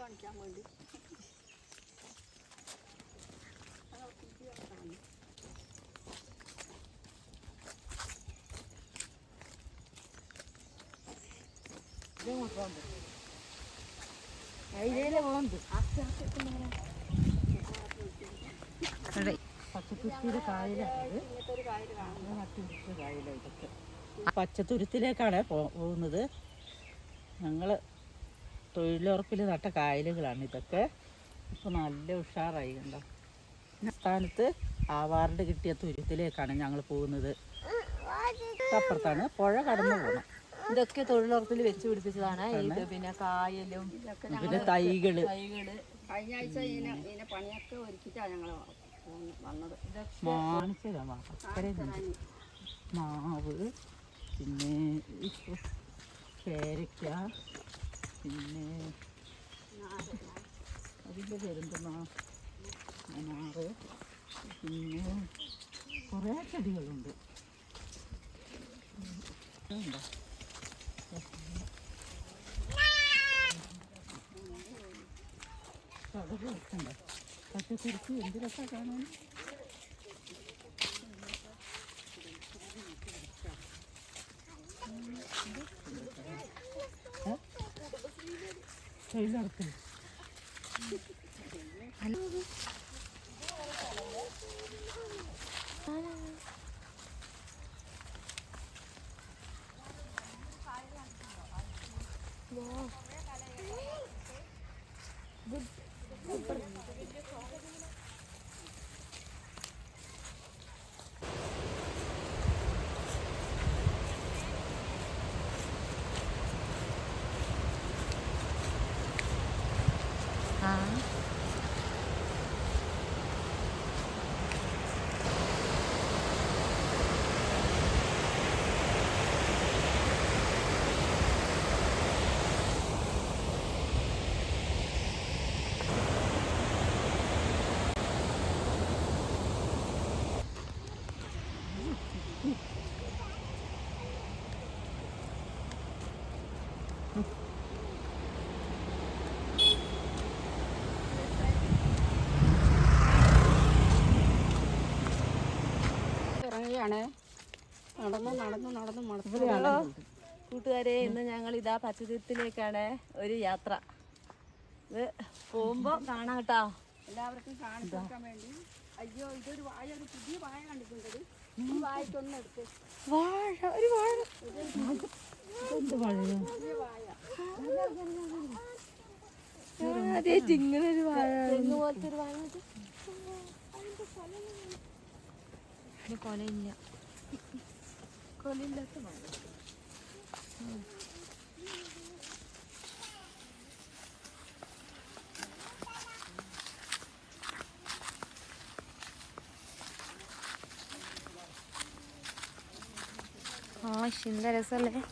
കാണിക്കാൻ വേണ്ടി. പച്ചത്തുരുത്തിയുടെ കായലാണ് പച്ചത്തുരുത്തിലേക്കാണ് പോ- പോകുന്നത്. ഞങ്ങൾ തൊഴിലുറപ്പിൽ നട്ട കായലുകളാണ് ഇതൊക്കെ. ഇപ്പോൾ നല്ല ഉഷാറായി കണ്ടോ. സ്ഥാനത്ത് ആവാറിന്റെ കിട്ടിയ തുരുത്തിലേക്കാണ് ഞങ്ങൾ പോകുന്നത്. അപ്പുറത്താണ് പുഴ കടന്നു പോകണം ഇതൊക്കെ തൊഴിലുറപ്പിൽ വെച്ച് പിടിപ്പിച്ചതാണ്. ഇത് പിന്നെ കായലും പിന്നെ തൈകൾ. തൈകൾ. കഴിഞ്ഞ ആഴ്ച ഇതിനെ ഇതിനെ പണിയൊക്കെ ഒരുക്കിയിട്ടാണ് ഞങ്ങൾ വന്നത്. മാവ് പിന്നെ പേരയ്ക്ക പിന്നെ അതിന്റെ പേരെന്തെന്നാ നാറ് പിന്നെ കുറേ ചെടികളുണ്ട് ഉണ്ടോ അവിടെ വെക്കണ്ടോ പച്ചക്കറിക്ക് എന്ത് രസമാണ് കാണാൻ സൈസ് നടക്കുന്നു തൊഴിലുറപ്പിൽ ഇറങ്ങുകയാണ് നടന്ന് നടന്ന് നടന്ന് മടുത്തു. കൂട്ടുകാരെ ഇന്ന് ഞങ്ങൾ ഇതാ പച്ചത്തുരുത്തിലേക്കാണ് ഒരു യാത്ര. ഇത് പോകുമ്പോ കാണാം കേട്ടോ. എല്ലാവർക്കും കാണിച്ചു കൊടുക്കാൻ വേണ്ടി. അയ്യോ ഇതൊരു വാഴ ഒരു പുതിയ വാഴ കണ്ടിട്ടുണ്ട് ഈ വാഴയ്ക്കൊന്നും എടുത്ത് വാഴ ഒരു വാഴ. എന്ത് പഴയ പുതിയ വാഴ വാഴ. തെങ്ങ് പോലത്തെ ഒരു വാഴ. ഇതിന് കൊലയില്ല. കൊലയില്ലാത്ത ആ ശിന്ത രസല്ലേ?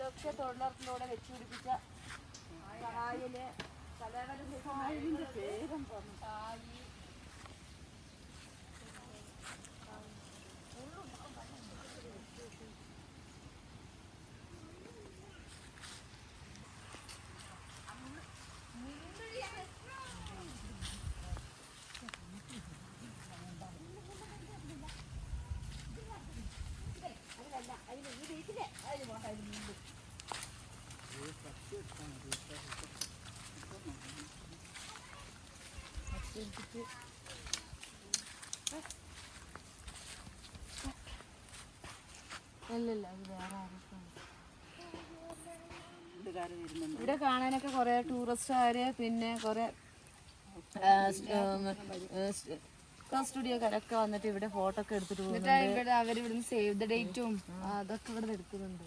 ഇതൊക്കെ തൊഴിലുറപ്പിലൂടെ വെച്ചുപിടിപ്പിച്ച പിടിപ്പിച്ച കായൽ കായലിന്റെ പേരും കായ് അല്ലല്ല അത് വേറെ ആരൊക്കെയാണ് ഇവിടെ കാണാനൊക്കെ കുറെ ടൂറിസ്റ്റുകാര് പിന്നെ കുറെ സ്റ്റുഡിയോക്കാരൊക്കെ വന്നിട്ട് ഇവിടെ ഫോട്ടോ ഒക്കെ എടുത്തിട്ട് പോകുന്നുണ്ട് ഇവിടെ അവരിവിടുന്ന് സേവ് ദ ഡേറ്റും അതൊക്കെ ഇവിടെ എടുക്കുന്നുണ്ട്.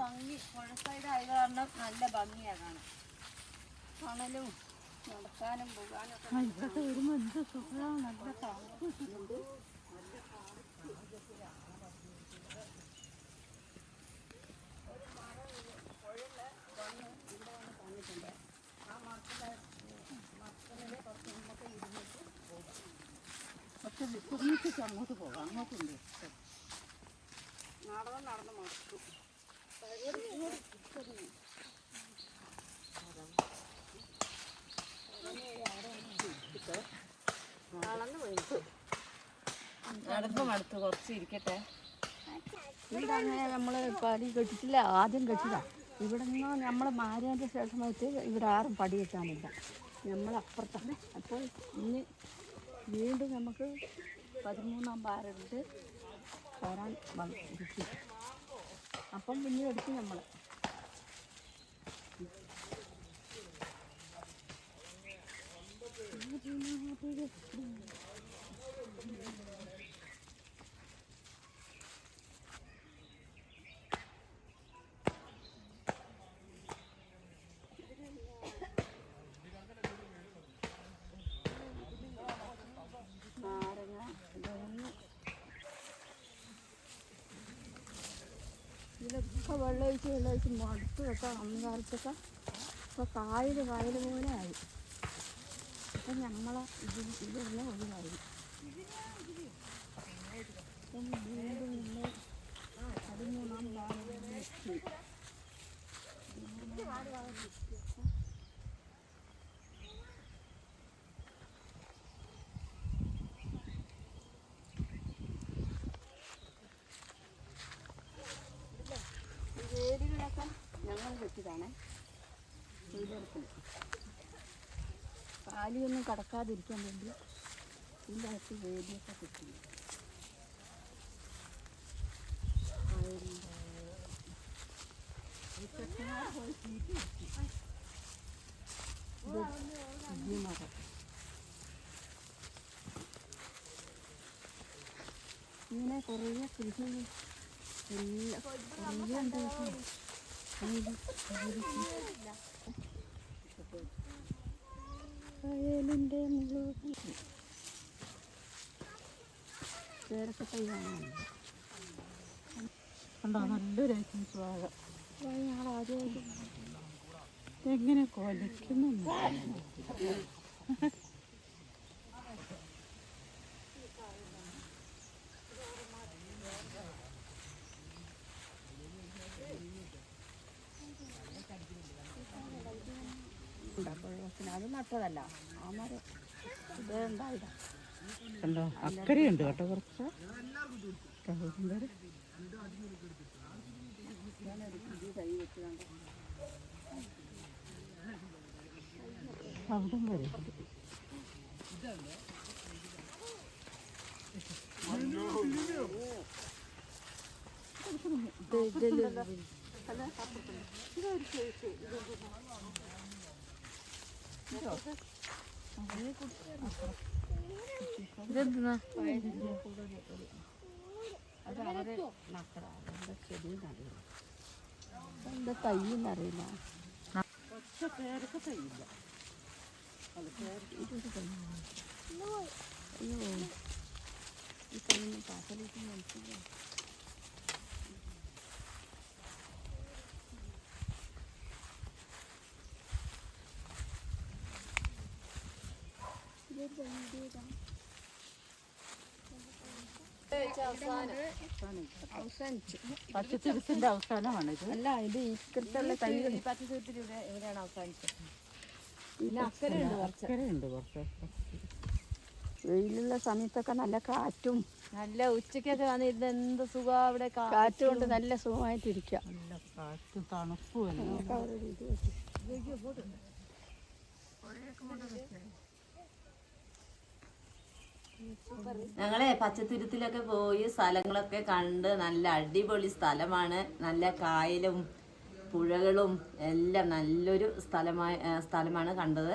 ഭംഗി പുഴ സൈഡ് ആയത് കാരണം നല്ല ഭംഗിയാ കാണാൻ. തണലും നടക്കാനും പോകാനും ഒക്കെ ഇവിടൊക്കെ വരുമ്പോൾ എന്ത് സുഖമാണ് നല്ല തണുപ്പ്. ഒന്നിച്ച് അങ്ങോട്ട് പോകാം അങ്ങോട്ടുണ്ട് നടന്ന് നടന്ന് മടുത്തു. നടന്നു അടുത്ത് കുറച്ച് ഇരിക്കട്ടെ. ഇവിടെ നമ്മൾ പടി കെട്ടിട്ടില്ല ആദ്യം കെട്ടില്ല ഇവിടെ നിന്ന് നമ്മൾ മാറിയതിന്റെ ശേഷമായിട്ട് ഇവിടെ ആരും പടി കെട്ടാനില്ല. നമ്മൾ അപ്പുറത്താണ്. അപ്പോൾ ഇനി വീണ്ടും നമുക്ക് പതിമൂന്നാം പാരണ്ട് വരാൻ കിട്ടി അപ്പം പിന്നെ എടുക്കും നമ്മൾ നാരങ്ങ ഇതിലൊക്കെ വെള്ളമൊഴിച്ച് വെള്ളമൊഴിച്ച് മടുത്ത് വെക്കാം അന്ന് കാലത്തൊക്കെ ഇപ്പോൾ കായൽ പോലെ ആയി. അപ്പം ഞങ്ങളെ ഇത് ഇതെല്ലാം ഒഴിവായി അപ്പം വീണ്ടും നമ്മൾ പതിമൂന്നാം ഭാഗത്ത് ഈ വേലികളൊക്കെ ഞങ്ങൾ വെച്ചതാണ് പാലിയൊന്നും കടക്കാതിരിക്കാൻ വേണ്ടി ഇതിനകത്ത് വേദിയൊക്കെ കിട്ടുന്നു ഇങ്ങനെ കുറേ കൃഷി കുറേ ഉണ്ട് വയലിന്റെ കണ്ടോ? നല്ലൊരു എങ്ങനെ കൊലയ്ക്കുന്നു ഉണ്ടാക്കുള്ളൂ അത് നട്ടതല്ല. ആ മരം ഇത് ഉണ്ടായില്ല. കണ്ടോ? അക്കരയുണ്ട് കേട്ടോ കുറച്ച്. അവിടം വരെ ഇതെന്താ അത് അവർ നട്ടതാ എന്താ ചെടി അറിയില്ല എന്താ തൈ എന്നറിയില്ല പക്ഷെ പേരൊക്കെ തൈയില്ല ഇതൊരു തൈയാണ് അയ്യോ ഈ തൈന്ന് പാസലേക്ക് മനസ്സിലായി പച്ചത്തുരുത്തിന്റെ അവസാനമാണ് ഇത്. അല്ല ഇത് ഇക്കത്തുള്ള തൈ ഇവിടെ ഇവിടെയാണ് അവസാനിച്ചത്? പിന്നെ അക്കരയുണ്ട് കുറച്ച്. അക്കരയുണ്ട് കുറച്ച്. വെയിലുള്ള സമയത്തൊക്കെ നല്ല കാറ്റും നല്ല ഉച്ചക്കൊക്കെ വന്നിരുന്ന് എന്ത് സുഖം അവിടെ കാറ്റ് കൊണ്ട് നല്ല സുഖമായിട്ടിരിക്കുക നല്ല കാറ്റും തണുപ്പും എല്ലാം നമുക്ക് അവരുടെ ഇത് വെച്ച്. ഞങ്ങളെ പച്ചത്തുരുത്തിലൊക്കെ പോയി സ്ഥലങ്ങളൊക്കെ കണ്ട് നല്ല അടിപൊളി സ്ഥലമാണ്. നല്ല കായലും പുഴകളും എല്ലാം നല്ലൊരു സ്ഥലമായി സ്ഥലമാണ് കണ്ടത്.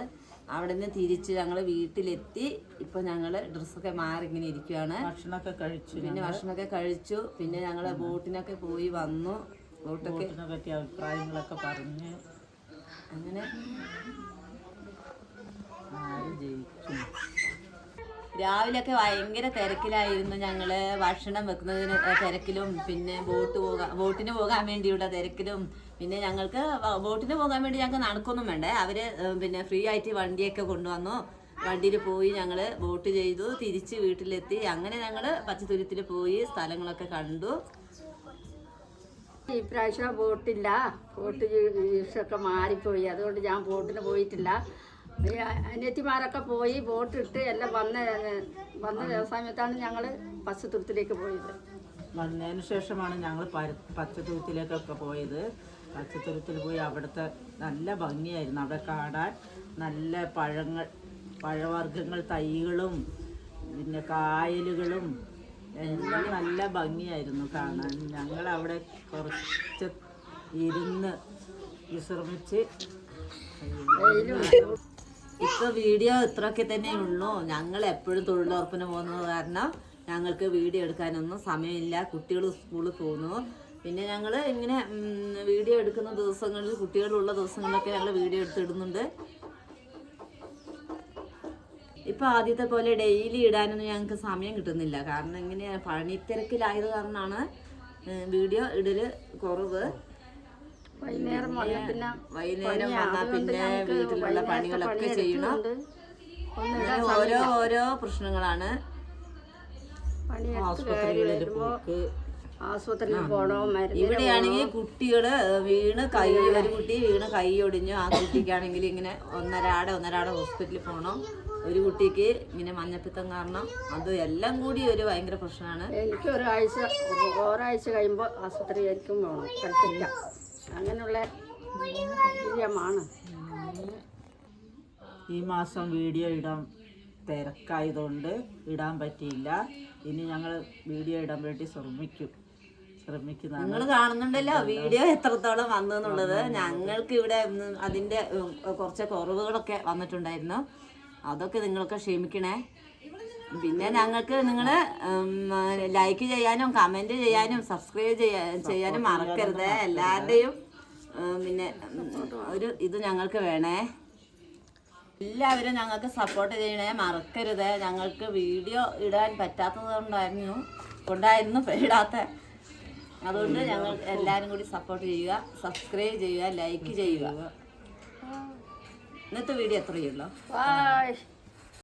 അവിടെ നിന്ന് തിരിച്ച് ഞങ്ങൾ വീട്ടിലെത്തി. ഇപ്പൊ ഞങ്ങൾ ഡ്രസ്സൊക്കെ മാറി ഇങ്ങനെ ഇരിക്കുകയാണ് ഭക്ഷണമൊക്കെ കഴിച്ചു പിന്നെ ഭക്ഷണമൊക്കെ കഴിച്ചു. പിന്നെ ഞങ്ങൾ ബോട്ടിനൊക്കെ പോയി വന്നു. ബോട്ടൊക്കെ പറ്റിയ പറ്റി അഭിപ്രായങ്ങളൊക്കെ പറഞ്ഞ്. അങ്ങനെ. ജയിച്ചു. രാവിലെയൊക്കെ ഭയങ്കര തിരക്കിലായിരുന്നു ഞങ്ങൾ ഭക്ഷണം വെക്കുന്നതിന് തിരക്കിലും പിന്നെ ബോട്ട് പോകാൻ ബോട്ടിന് പോകാൻ വേണ്ടിയുള്ള തിരക്കിലും പിന്നെ ഞങ്ങൾക്ക് ബോട്ടിന് പോകാൻ വേണ്ടി ഞങ്ങൾക്ക് നടക്കൊന്നും വേണ്ടേ. അവർ പിന്നെ ഫ്രീ ആയിട്ട് വണ്ടിയൊക്കെ കൊണ്ടുവന്നു. വണ്ടിയിൽ പോയി ഞങ്ങൾ ബോട്ട് ചെയ്തു തിരിച്ച് വീട്ടിലെത്തി. അങ്ങനെ ഞങ്ങൾ പച്ചത്തുരുത്തിൽ പോയി സ്ഥലങ്ങളൊക്കെ കണ്ടു. ഈ പ്രാവശ്യം ബോട്ടില്ല. ബോട്ട് യൂസൊക്കെ മാറിപ്പോയി. അതുകൊണ്ട് ഞാൻ ബോട്ടിന് പോയിട്ടില്ല. അനിയത്തിമാരൊക്കെ പോയി ബോട്ട് ഇട്ട് എല്ലാം വന്ന വന്ന സമയത്താണ് ഞങ്ങൾ പച്ചത്തുരുത്തിലേക്ക് പോയത്. വന്നതിന് ശേഷമാണ് ഞങ്ങൾ പച്ചത്തുരുത്തിലേക്കൊക്കെ പോയത്. പച്ചത്തുരുത്തിൽ പോയി അവിടുത്തെ നല്ല ഭംഗിയായിരുന്നു. അവിടെ കാണാൻ നല്ല പഴങ്ങൾ പഴവർഗങ്ങൾ തൈകളും പിന്നെ കായലുകളും എല്ലാം നല്ല ഭംഗിയായിരുന്നു കാണാൻ. ഞങ്ങൾ അവിടെ കുറച്ച് ഇരുന്ന് വിശ്രമിച്ച് ഇപ്പൊ വീഡിയോ ഇത്രയൊക്കെ തന്നെ ഉള്ളൂ. ഞങ്ങൾ എപ്പോഴും തൊഴിലുറപ്പിന് പോകുന്നത് കാരണം ഞങ്ങൾക്ക് വീഡിയോ എടുക്കാനൊന്നും സമയമില്ല. കുട്ടികൾ സ്കൂളിൽ പോകുന്നു. പിന്നെ ഞങ്ങൾ ഇങ്ങനെ വീഡിയോ എടുക്കുന്ന ദിവസങ്ങളിൽ കുട്ടികളുള്ള ദിവസങ്ങളിലൊക്കെ ഞങ്ങൾ വീഡിയോ എടുത്തിടുന്നുണ്ട്. ഇപ്പം ആദ്യത്തെ പോലെ ഡെയിലി ഇടാനൊന്നും ഞങ്ങൾക്ക് സമയം കിട്ടുന്നില്ല. കാരണം ഇങ്ങനെ പണിത്തിരക്കിലായത് കാരണമാണ് വീഡിയോ ഇടൽ കുറവ്. വൈകുന്നേരം വന്ന പിന്നെ വൈകുന്നേരം വന്നാൽ പിന്നെ വീട്ടിലുള്ള പണികളൊക്കെ ചെയ്യണം. അങ്ങനെ ഓരോ ഓരോ പ്രശ്നങ്ങളാണ്. ആസ്പത്രികളിൽ പോക്ക്. ആശുപത്രിയിൽ ഇവിടെയാണെങ്കിൽ കുട്ടികൾ വീണ് കൈ ഒരു കുട്ടി വീണ് കൈ ഒടിഞ്ഞു. ആ കുട്ടിക്കാണെങ്കിൽ ഇങ്ങനെ ഒന്നരാടെ ഒന്നരാടെ ഹോസ്പിറ്റലിൽ പോകണം ഒരു കുട്ടിക്ക് ഇങ്ങനെ മഞ്ഞപ്പിത്തം കാരണം അത് എല്ലാം കൂടി ഒരു ഭയങ്കര പ്രശ്നമാണ്. എനിക്ക് ഒരാഴ്ച ഒരാഴ്ച കഴിയുമ്പോൾ ആശുപത്രിയിലേക്കും പോകണം അങ്ങനെയുള്ള പ്രിയമാണ് ഈ മാസം വീഡിയോ ഇടാൻ തിരക്കായതുകൊണ്ട് ഇടാൻ പറ്റിയില്ല. ഇനി ഞങ്ങൾ വീഡിയോ ഇടാൻ വേണ്ടി ശ്രമിക്കും. ശ്രമിക്കുന്നു നിങ്ങൾ കാണുന്നുണ്ടല്ലോ വീഡിയോ എത്രത്തോളം വന്നു എന്നുള്ളത് ഞങ്ങൾക്ക് ഇവിടെ അതിന്റെ കുറച്ച് കുറവുകളൊക്കെ വന്നിട്ടുണ്ടായിരുന്നു. അതൊക്കെ നിങ്ങളൊക്കെ ക്ഷമിക്കണേ. പിന്നെ ഞങ്ങൾക്ക് നിങ്ങൾ ലൈക്ക് ചെയ്യാനും കമന്റ് ചെയ്യാനും സബ്സ്ക്രൈബ് ചെയ്യാ ചെയ്യാനും മറക്കരുത്. എല്ലാവരുടെയും പിന്നെ ഒരു ഇത് ഞങ്ങൾക്ക് വേണേ. എല്ലാവരും ഞങ്ങൾക്ക് സപ്പോർട്ട് ചെയ്യണേ മറക്കരുത്. ഞങ്ങൾക്ക് വീഡിയോ ഇടാൻ പറ്റാത്തത് കൊണ്ടായിരുന്നു കൊണ്ടായിരുന്നു ഇടാത്ത. അതുകൊണ്ട് ഞങ്ങൾ എല്ലാവരും കൂടി സപ്പോർട്ട് ചെയ്യുക സബ്സ്ക്രൈബ് ചെയ്യുക ലൈക്ക് ചെയ്യുക. ഇന്നത്തെ വീഡിയോ എത്രയുള്ളൂ